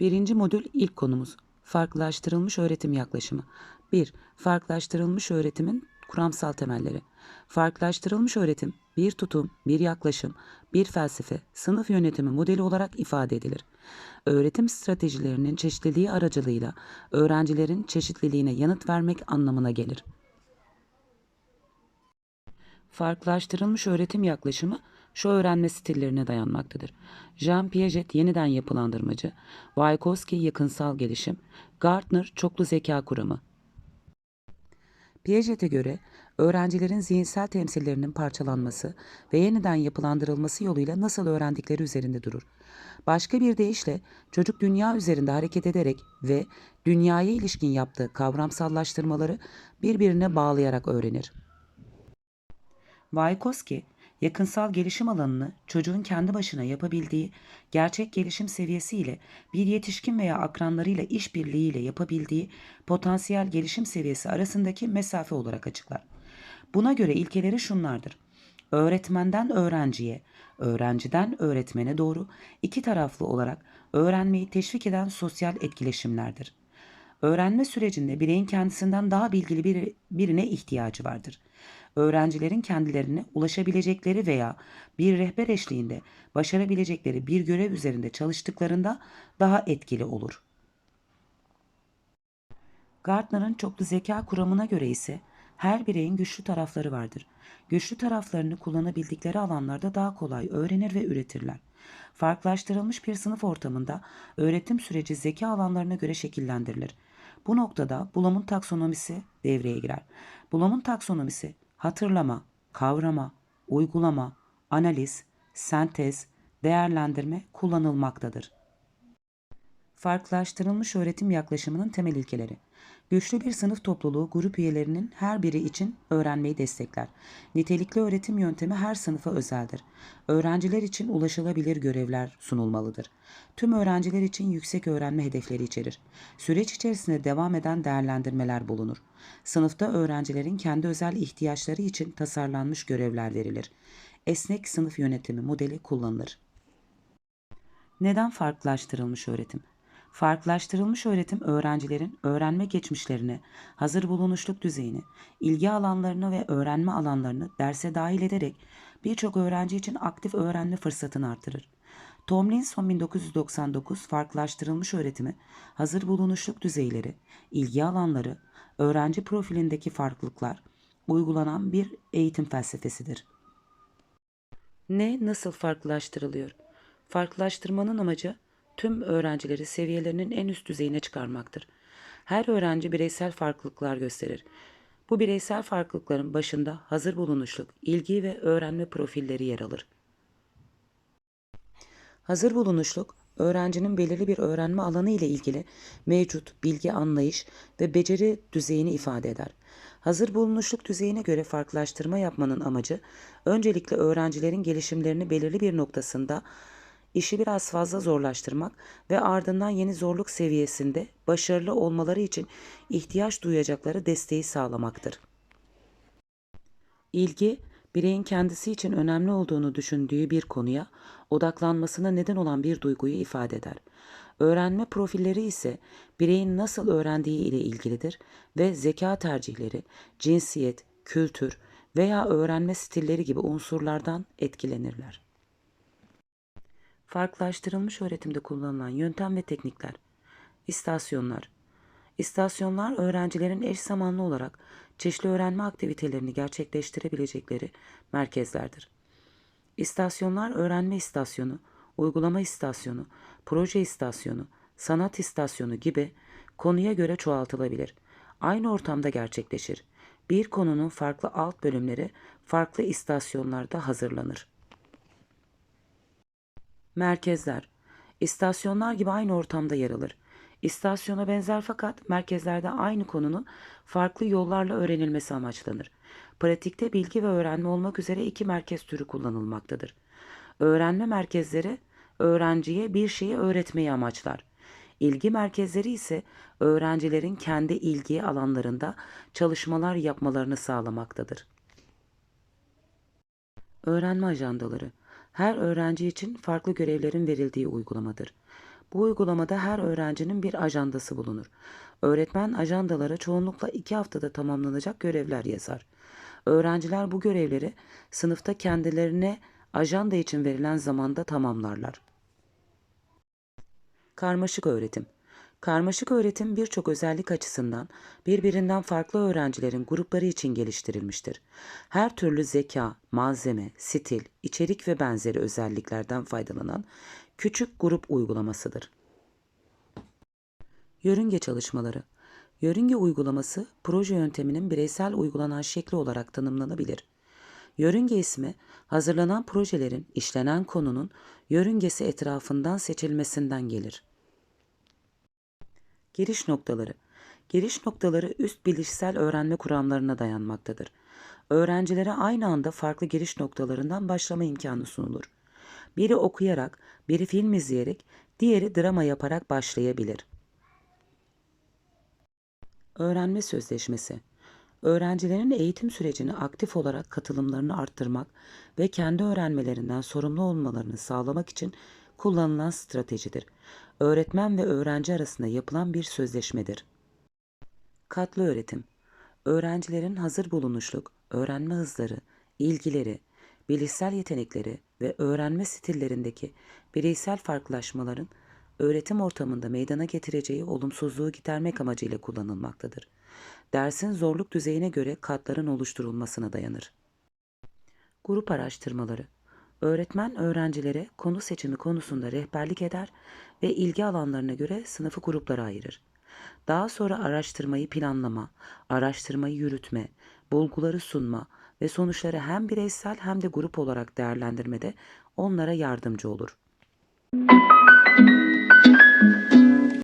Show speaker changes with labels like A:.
A: Birinci modül ilk konumuz. Farklılaştırılmış öğretim yaklaşımı. 1. Farklılaştırılmış öğretimin kuramsal temelleri. Farklılaştırılmış öğretim bir tutum, bir yaklaşım, bir felsefe, sınıf yönetimi modeli olarak ifade edilir. Öğretim stratejilerinin çeşitliliği aracılığıyla öğrencilerin çeşitliliğine yanıt vermek anlamına gelir. Farklılaştırılmış öğretim yaklaşımı şu öğrenme stillerine dayanmaktadır. Jean Piaget yeniden yapılandırmacı, Vygotsky yakınsal gelişim, Gardner çoklu zeka kuramı. Piaget'e göre öğrencilerin zihinsel temsillerinin parçalanması ve yeniden yapılandırılması yoluyla nasıl öğrendikleri üzerinde durur. Başka bir deyişle çocuk dünya üzerinde hareket ederek ve dünyaya ilişkin yaptığı kavramsallaştırmaları birbirine bağlayarak öğrenir. Vygotsky, yakınsal gelişim alanını çocuğun kendi başına yapabildiği gerçek gelişim seviyesiyle bir yetişkin veya akranlarıyla işbirliğiyle yapabildiği potansiyel gelişim seviyesi arasındaki mesafe olarak açıklar. Buna göre ilkeleri şunlardır. Öğretmenden öğrenciye, öğrenciden öğretmene doğru iki taraflı olarak öğrenmeyi teşvik eden sosyal etkileşimlerdir. Öğrenme sürecinde bireyin kendisinden daha bilgili bir, birine ihtiyacı vardır. Öğrencilerin kendilerine ulaşabilecekleri veya bir rehber eşliğinde başarabilecekleri bir görev üzerinde çalıştıklarında daha etkili olur. Gardner'ın çoklu zeka kuramına göre ise her bireyin güçlü tarafları vardır. Güçlü taraflarını kullanabildikleri alanlarda daha kolay öğrenir ve üretirler. Farklılaştırılmış bir sınıf ortamında öğretim süreci zeka alanlarına göre şekillendirilir. Bu noktada Bloom'un taksonomisi devreye girer. Bloom'un taksonomisi hatırlama, kavrama, uygulama, analiz, sentez, değerlendirme kullanılmaktadır. Farklılaştırılmış öğretim yaklaşımının temel ilkeleri. Güçlü bir sınıf topluluğu grup üyelerinin her biri için öğrenmeyi destekler. Nitelikli öğretim yöntemi her sınıfa özeldir. Öğrenciler için ulaşılabilir görevler sunulmalıdır. Tüm öğrenciler için yüksek öğrenme hedefleri içerir. Süreç içerisinde devam eden değerlendirmeler bulunur. Sınıfta öğrencilerin kendi özel ihtiyaçları için tasarlanmış görevler verilir. Esnek sınıf yönetimi modeli kullanılır. Neden farklılaştırılmış öğretim? Farklılaştırılmış öğretim öğrencilerin öğrenme geçmişlerini, hazır bulunuşluk düzeyini, ilgi alanlarını ve öğrenme alanlarını derse dahil ederek birçok öğrenci için aktif öğrenme fırsatını artırır. Tomlinson 1999 farklılaştırılmış öğretimi, hazır bulunuşluk düzeyleri, ilgi alanları, öğrenci profilindeki farklılıklar uygulanan bir eğitim felsefesidir. Ne nasıl farklılaştırılıyor? Farklılaştırmanın amacı tüm öğrencileri seviyelerinin en üst düzeyine çıkarmaktır. Her öğrenci bireysel farklılıklar gösterir. Bu bireysel farklılıkların başında hazır bulunuşluk, ilgi ve öğrenme profilleri yer alır. Hazır bulunuşluk, öğrencinin belirli bir öğrenme alanı ile ilgili mevcut bilgi anlayış ve beceri düzeyini ifade eder. Hazır bulunuşluk düzeyine göre farklılaştırma yapmanın amacı, öncelikle öğrencilerin gelişimlerini belirli bir noktasında işi biraz fazla zorlaştırmak ve ardından yeni zorluk seviyesinde başarılı olmaları için ihtiyaç duyacakları desteği sağlamaktır. İlgi, bireyin kendisi için önemli olduğunu düşündüğü bir konuya odaklanmasına neden olan bir duyguyu ifade eder. Öğrenme profilleri ise bireyin nasıl öğrendiği ile ilgilidir ve zeka tercihleri, cinsiyet, kültür veya öğrenme stilleri gibi unsurlardan etkilenirler. Farklılaştırılmış öğretimde kullanılan yöntem ve teknikler. İstasyonlar. İstasyonlar öğrencilerin eş zamanlı olarak çeşitli öğrenme aktivitelerini gerçekleştirebilecekleri merkezlerdir. İstasyonlar öğrenme istasyonu, uygulama istasyonu, proje istasyonu, sanat istasyonu gibi konuya göre çoğaltılabilir. Aynı ortamda gerçekleşir. Bir konunun farklı alt bölümleri farklı istasyonlarda hazırlanır. Merkezler. İstasyonlar gibi aynı ortamda yer alır. İstasyona benzer fakat merkezlerde aynı konunun farklı yollarla öğrenilmesi amaçlanır. Pratikte bilgi ve öğrenme olmak üzere iki merkez türü kullanılmaktadır. Öğrenme merkezleri öğrenciye bir şeyi öğretmeyi amaçlar. İlgi merkezleri ise öğrencilerin kendi ilgi alanlarında çalışmalar yapmalarını sağlamaktadır. Öğrenme ajandaları her öğrenci için farklı görevlerin verildiği uygulamadır. Bu uygulamada her öğrencinin bir ajandası bulunur. Öğretmen ajandalara çoğunlukla iki haftada tamamlanacak görevler yazar. Öğrenciler bu görevleri sınıfta kendilerine ajanda için verilen zamanda tamamlarlar. Karmaşık öğretim. Karmaşık öğretim birçok özellik açısından birbirinden farklı öğrencilerin grupları için geliştirilmiştir. Her türlü zeka, malzeme, stil, içerik ve benzeri özelliklerden faydalanan küçük grup uygulamasıdır. Yörünge çalışmaları. Yörünge uygulaması proje yönteminin bireysel uygulanan şekli olarak tanımlanabilir. Yörünge ismi hazırlanan projelerin işlenen konunun yörüngesi etrafından seçilmesinden gelir. Giriş noktaları. Giriş noktaları üst bilişsel öğrenme kuramlarına dayanmaktadır. Öğrencilere aynı anda farklı giriş noktalarından başlama imkanı sunulur. Biri okuyarak, biri film izleyerek, diğeri drama yaparak başlayabilir. Öğrenme sözleşmesi. Öğrencilerin eğitim sürecine aktif olarak katılımlarını arttırmak ve kendi öğrenmelerinden sorumlu olmalarını sağlamak için kullanılan stratejidir. Öğretmen ve öğrenci arasında yapılan bir sözleşmedir. Katlı öğretim. Öğrencilerin hazır bulunuşluk, öğrenme hızları, ilgileri, bilişsel yetenekleri ve öğrenme stillerindeki bireysel farklılaşmaların öğretim ortamında meydana getireceği olumsuzluğu gidermek amacıyla kullanılmaktadır. Dersin zorluk düzeyine göre katların oluşturulmasına dayanır. Grup araştırmaları. Öğretmen öğrencilere konu seçimi konusunda rehberlik eder ve ilgi alanlarına göre sınıfı gruplara ayırır. Daha sonra araştırmayı planlama, araştırmayı yürütme, bulguları sunma ve sonuçları hem bireysel hem de grup olarak değerlendirmede onlara yardımcı olur.